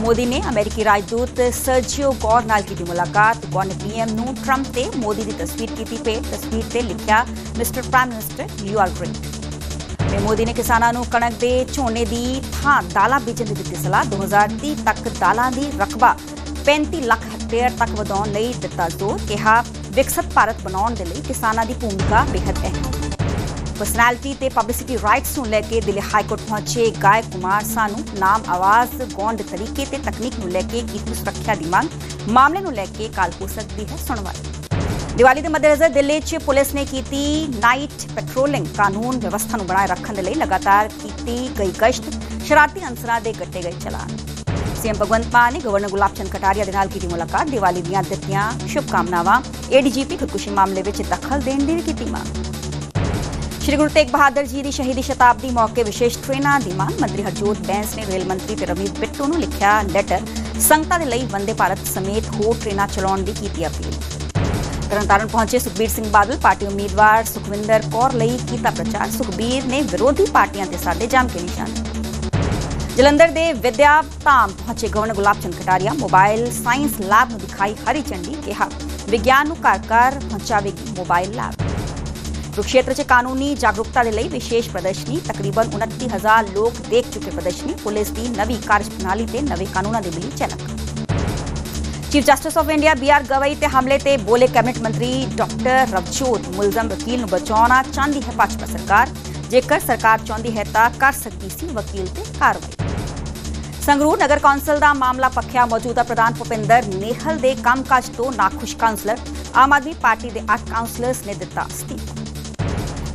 ਮੋਦੀ ਨੇ ਅਮਰੀਕੀ ਰਾਜਦੂਤ ਸਰਜੀਓ ਗੌਰ ਨਾਲ ਕੀਤੀ ਮੁਲਾਕਾਤ। ਗੌਰ ਨੇ ਪੀਐਮ ਨੂੰ ਟਰੰਪ ਤੇ ਮੋਦੀ ਦੀ ਤਸਵੀਰ ਕੀਤੀ ਪੇ ਤਸਵੀਰ ਤੇ ਲਿਖਿਆ mister prime minister you are great ਤੇ ਮੋਦੀ ਨੇ ਕਿਸਾਨਾਂ ਨੂੰ ਕਣਕ ਦੇ ਝੋਨੇ ਦੀ ਥਾਂ ਦਾਲਾਂ ਬੀਜਣ ਦੀ ਦਿੱਤੀ ਸਲਾਹ। 2030 ਤੱਕ ਦਾਲਾਂ ਦੀ ਰਕਬਾ 35 ਲੱਖ ਹੈਕਟੇਅਰ ਤੱਕ ਵਧਾਉਣ ਲਈ ਦਿੱਤਾ ਜ਼ੋਰ। ਕਿਹਾ, ਵਿਕਸਤ ਭਾਰਤ ਬਣਾਉਣ ਦੇ ਲਈ ਕਿਸਾਨਾਂ ਦੀ ਭੂਮਿਕਾ ਬੇहद ਅਹਿਮ। ਪਰਸਨੈਲਿਟੀ ਤੇ ਪਬਲਿਸਿਟੀ ਰਾਈਟਸ ਨੂੰ ਲੈ ਕੇ ਦਿੱਲੀ ਹਾਈ ਕੋਰਟ ਪਹੁੰਚੇ ਗਾਇਕ ਕੁਮਾਰ ਸਾਨੂ ਨਾਮ ਆਵਾਜ਼ ਗਾਉਣ ਤਰੀਕੇ ਤੇ ਤਕਨੀਕ ਨੂੰ ਲੈ ਕੇ ਕੀਤੀ ਸੁਰੱਖਿਆ ਦੀ ਮੰਗ। ਮਾਮਲੇ ਨੂੰ ਲੈ ਕੇ ਕੱਲ ਹੋ ਸਕਦੀ ਹੈ ਸੁਣਵਾਈ। ਦੀਵਾਲੀ ਦੇ ਮੱਦੇਨਜ਼ਰ ਦਿੱਲੀ 'ਚ ਪੁਲਿਸ ਨੇ ਕੀਤੀ ਨਾਈਟ ਪੈਟਰੋਲਿੰਗ। ਕਾਨੂੰਨ ਵਿਵਸਥਾ ਨੂੰ ਬਣਾਏ ਰੱਖਣ ਦੇ ਲਈ ਲਗਾਤਾਰ ਕੀਤੀ ਗਈ ਗਸ਼ਤ। ਸ਼ਰਾਰਤੀ ਅੰਸਰਾਂ ਦੇ ਕੱਟੇ ਗਏ ਚਲਾਨ। ਸੀਐਮ ਭਗਵੰਤ ਮਾਨ ਨੇ ਗਵਰਨਰ ਗੁਲਾਬ ਚੰਦ ਕਟਾਰੀਆ ਦੇ ਨਾਲ ਕੀਤੀ ਮੁਲਾਕਾਤ। ਦੀਵਾਲੀ ਦੀਆਂ ਦਿੱਤੀਆਂ ਸ਼ੁਭਕਾਮਨਾਵਾਂ। ਏਡੀਜੀਪੀ ਖੁਦਕੁਸ਼ੀ ਮਾਮਲੇ ਵਿੱਚ ਦਖਲ ਦੇਣ ਦੀ ਵੀ ਕੀਤੀ ਮੰਗ। ਸ਼੍ਰੀ ਗੁਰੂ ਤੇਗ ਬਹਾਦਰ ਜੀ ਦੀ ਸ਼ਹੀਦੀ ਸ਼ਤਾਬਦੀ ਮੌਕੇ ਵਿਸ਼ੇਸ਼ ਟ੍ਰੇਨਾਂ ਦੀ ਮੰਗ। ਮੰਤਰੀ ਹਰਜੋਤ ਬੈਂਸ ਨੇ ਰੇਲ ਮੰਤਰੀ ਤੇ ਰਵਨੀਤ ਬਿੱਟੂ ਨੂੰ ਲਿਖਿਆ ਲੈਟਰ ਸੰਗਤਾਂ ਦੇ ਲਈ ਵੰਦੇ ਭਾਰਤ ਸਮੇਤ ਹੋਰ ਟ੍ਰੇਨਾਂ ਚਲਾਉਣ ਦੀ ਕੀਤੀ ਅਪੀਲ। ਤਰਨਤਾਰਨ ਪਹੁੰਚੇ ਸੁਖਬੀਰ ਸਿੰਘ ਬਾਦਲ, ਪਾਰਟੀ ਉਮੀਦਵਾਰ ਸੁਖਵਿੰਦਰ ਕੌਰ ਲਈ ਕੀਤਾ ਪ੍ਰਚਾਰ। ਸੁਖਬੀਰ ਨੇ ਵਿਰੋਧੀ ਪਾਰਟੀਆਂ ਤੇ ਸਾਡੇ ਜੰਮ ਕੇ ਨਿਸ਼ਾਨ ਜਲੰਧਰ ਦੇ ਵਿਦਿਆ ਧਾਮ ਪਹੁੰਚੇ governor Gulab Chand Kataria. Mobile science lab ਨੂੰ ਦਿਖਾਈ ਹਰੀ ਝੰਡੀ ਕਿਹਾ, ਵਿਗਿਆਨ ਨੂੰ ਘਰ ਘਰ ਪਹੁੰਚਾਵੇਗੀ ਮੋਬਾਈਲ ਲੈਬ। ਕੁਰੂਕਸ਼ੇਤਰ 'ਚ ਕਾਨੂੰਨੀ ਜਾਗਰੂਕਤਾ ਦੇ ਲਈ ਵਿਸ਼ੇਸ਼ ਪ੍ਰਦਰਸ਼ਨੀ ਤਕਰੀਬਨ 29000 ਲੋਕ ਦੇਖ ਚੁੱਕੇ ਪ੍ਰਦਰਸ਼ਨੀ ਪੁਲਿਸ ਦੀ ਨਵੀਂ ਕਾਰਜ ਪ੍ਰਣਾਲੀ ਤੇ ਨਵੇਂ ਕਾਨੂੰਨਾਂ ਦੇ ਮਿਲੀ ਝਲਕ chief justice of India B R Gavai ਤੇ ਹਮਲੇ ਤੇ ਬੋਲੇ ਕੈਬਨਿਟ ਮੰਤਰੀ ਡਾਕਟਰ ਰਵਜੋਤ ਮੁਲਜ਼ਮ ਵਕੀਲ ਨੂੰ ਬਚਾਉਣਾ ਚਾਹੁੰਦੀ ਹੈ ਭਾਜਪਾ ਸਰਕਾਰ ਜੇਕਰ ਸਰਕਾਰ ਚਾਹੁੰਦੀ ਹੈ ਤਾਂ ਕਰ ਸਕਦੀ ਸੀ ਵਕੀਲ ਤੇ ਕਾਰਵਾਈ ਸੰਗਰੂਰ ਨਗਰ ਕੌਂਸਲ ਦਾ ਮਾਮਲਾ ਪੱਖਿਆ ਮੌਜੂਦਾ ਪ੍ਰਧਾਨ ਭੁਪਿੰਦਰ ਨੇਹਲ ਦੇ ਕੰਮਕਾਜ ਤੋਂ ਨਾਖੁਸ਼ ਕਾਉਂਸਲਰ ਆਮ ਆਦਮੀ ਪਾਰਟੀ ਦੇ 8 ਕਾਉਂਸਲਰਸ ਨੇ ਦਿੱਤਾ ਅਸਤੀਫਾ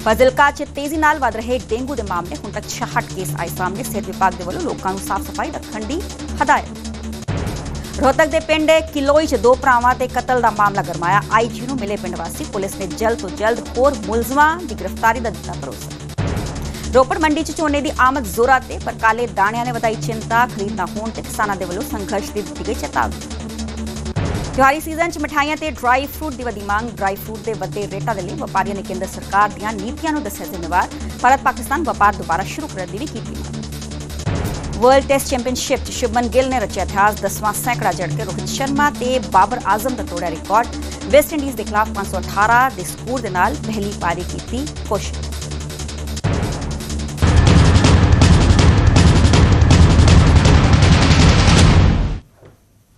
ਫਜ਼ਿਲਕਾ 'ਚ ਤੇਜ਼ੀ ਨਾਲ ਵਧ ਰਹੇ ਡੇਂਗੂ ਦੇ ਮਾਮਲੇ ਹੁਣ ਤੱਕ 66 ਕੇਸ ਆਏ ਸਾਹਮਣੇ। ਸਿਹਤ ਵਿਭਾਗ ਦੇ ਵੱਲੋਂ ਲੋਕਾਂ ਨੂੰ ਸਾਫ਼ ਸਫ਼ਾਈ ਰੱਖਣ ਦੀ ਹਦਾਇਤ। ਰੋਹਤਕ ਦੇ ਪਿੰਡ ਕਿਲੋਈ 'ਚ ਦੋ ਭਰਾਵਾਂ ਤੇ ਕਤਲ ਦਾ ਮਾਮਲਾ ਗਰਮਾਇਆ। ਆਈਜੀ ਨੂੰ ਮਿਲੇ ਪਿੰਡ ਵਾਸੀ। ਪੁਲਿਸ ਨੇ ਜਲਦ ਤੋਂ ਜਲਦ ਹੋਰ ਮੁਲਜ਼ਮਾਂ ਦੀ ਗ੍ਰਿਫਤਾਰੀ ਦਾ ਦਿੱਤਾ ਭਰੋਸਾ। ਰੋਪੜ ਮੰਡੀ 'ਚ ਝੋਨੇ ਦੀ ਆਮਦ ਜ਼ੋਰਾਂ ਤੇ, ਪਰ ਕਾਲੇ ਦਾਣਿਆਂ ਨੇ ਵਧਾਈ ਚਿੰਤਾ। ਖਰੀਦ ਨਾ ਹੋਣ ਤੇ ਕਿਸਾਨਾਂ ਦੇ ਵੱਲੋਂ ਸੰਘਰਸ਼ ਦੀ ਦਿੱਤੀ ਗਈ ਚੇਤਾਵਨੀ। ਤਿਉਹਾਰੀ ਸੀਜ਼ਨ 'ਚ ਮਠਾਈਆਂ ਤੇ ਡਰਾਈ ਫਰੂਟ ਦੀ ਵਧੀ ਮੰਗ ਡਰਾਈ ਫਰੂਟ ਦੇ ਵੱਡੇ ਰੇਟਾਂ ਦੇ ਲਈ ਵਪਾਰੀਆਂ ਨੇ ਕੇਂਦਰ ਸਰਕਾਰ ਦੀਆਂ ਨੀਤੀਆਂ ਨੂੰ ਦੱਸਿਆ ਜ਼ਿੰਮੇਵਾਰ। ਭਾਰਤ ਪਾਕਿਸਤਾਨ ਵਪਾਰ ਦੁਬਾਰਾ ਸ਼ੁਰੂ ਕਰਨ ਦੀ ਵੀ ਕੀਤੀ ਵਰਲਡ ਟੈਸਟ ਚੈਂਪੀਅਨਸ਼ਿਪ 'ਚ ਸ਼ੁਭਮਨ ਗਿੱਲ ਨੇ ਰਚਿਆ ਇਤਿਹਾਸ 10ਵਾਂ ਸੈਂਕੜਾ ਜੜ ਕੇ ਰੋਹਿਤ ਸ਼ਰਮਾ ਤੇ ਬਾਬਰ ਆਜ਼ਮ ਦਾ ਤੋੜਿਆ ਰਿਕਾਰਡ ਵੈਸਟ ਇੰਡੀਜ਼ ਦੇ ਖਿਲਾਫ 518 ਦੇ ਸਕੋਰ ਦੇ ਨਾਲ ਪਹਿਲੀ ਪਾਰੀ ਕੀਤੀ ਕੋਸ਼ਿਸ਼